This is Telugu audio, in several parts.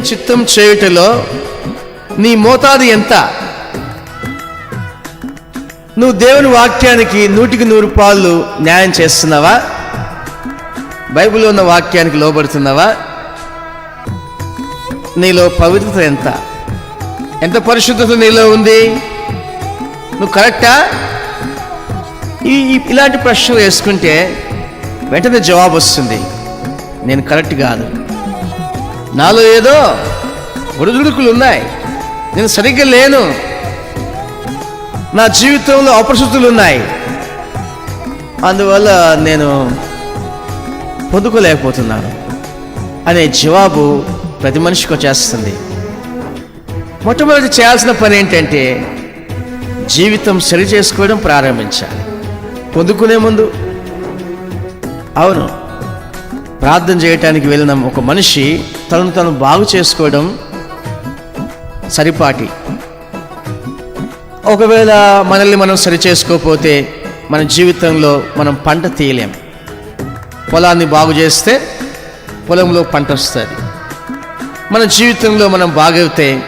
చిత్తం చేయుటలో నీ మోతాదు ఎంత? నువ్వు దేవుని వాక్యానికి నూటికి నూరు పాళ్ళు న్యాయం చేస్తున్నావా? బైబిల్లో ఉన్న వాక్యానికి లోబడుతున్నావా? నీలో పవిత్రత ఎంత? ఎంత పరిశుద్ధత నీలో ఉంది? నువ్వు కరెక్టా? ఈ ఈ- ఇలాంటి ప్రశ్నలు వేసుకుంటే వెంటనే జవాబు వస్తుంది నేను కరెక్ట్ కాదు. నాలో ఏదో ఒడిదుడుకులు ఉన్నాయి నేను సరిగ్గా లేను. నా జీవితంలో అపరిశుద్ధులు ఉన్నాయి అందువల్ల నేను పొందుకోలేకపోతున్నాను అనే జవాబు ప్రతి మనిషికి వచ్చేస్తుంది. మొట్టమొదటి చేయాల్సిన పని ఏంటంటే జీవితం సరి చేసుకోవడం ప్రారంభించాలి. పొందుకునే ముందు. అవును. ప్రార్థన చేయటానికి వెళ్ళిన ఒక మనిషి తనను తను బాగు చేసుకోవడం సరిపాటి. ఒకవేళ మనల్ని మనం సరి చేసుకోకపోతే మన జీవితంలో మనం పంట తీయలేం. పొలాన్ని బాగు చేస్తే పొలంలో పంట వస్తుంది. మన జీవితంలో మనం బాగైతే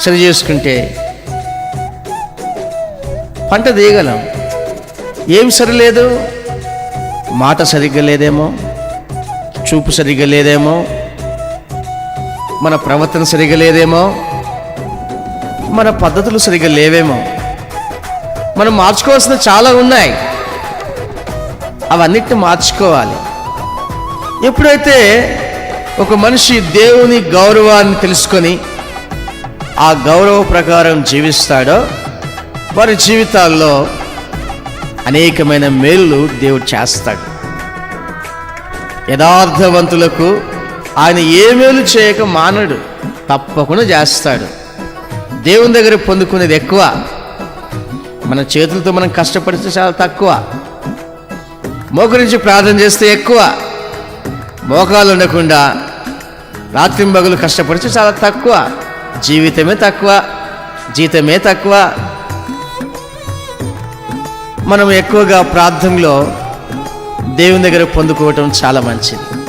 సరి చేసుకుంటే పంట తీయగలం. ఏం సరిలేదు? మాట సరిగ్గా లేదేమో. చూపు సరిగ్గా లేదేమో మన ప్రవర్తన సరిగ్గా లేదేమో మన పద్ధతులు సరిగ్గా లేవేమో మనం మార్చుకోవాల్సిన చాలా ఉన్నాయి. అవన్నిటిని మార్చుకోవాలి. ఎప్పుడైతే ఒక మనిషి దేవుని గౌరవాన్ని తెలుసుకొని ఆ గౌరవ ప్రకారం జీవిస్తాడో వారి జీవితాల్లో అనేకమైన మేలు దేవుడు చేస్తాడు. యథార్థవంతులకు ఆయన ఏ మేలు చేయక మానడు తప్పకుండా చేస్తాడు. దేవుని దగ్గర పొందుకునేది ఎక్కువ. మన చేతులతో మనం కష్టపడితే చాలా తక్కువ. మోకరించి ప్రార్థన చేస్తే ఎక్కువ. మోకాలు ఉండకుండా రాత్రింబగలు కష్టపడితే చాలా తక్కువ. జీవితమే తక్కువ. జీతమే తక్కువ. మనం ఎక్కువగా ప్రార్థనలో దేవుని దగ్గర పొందుకోవటం చాలా మంచిది.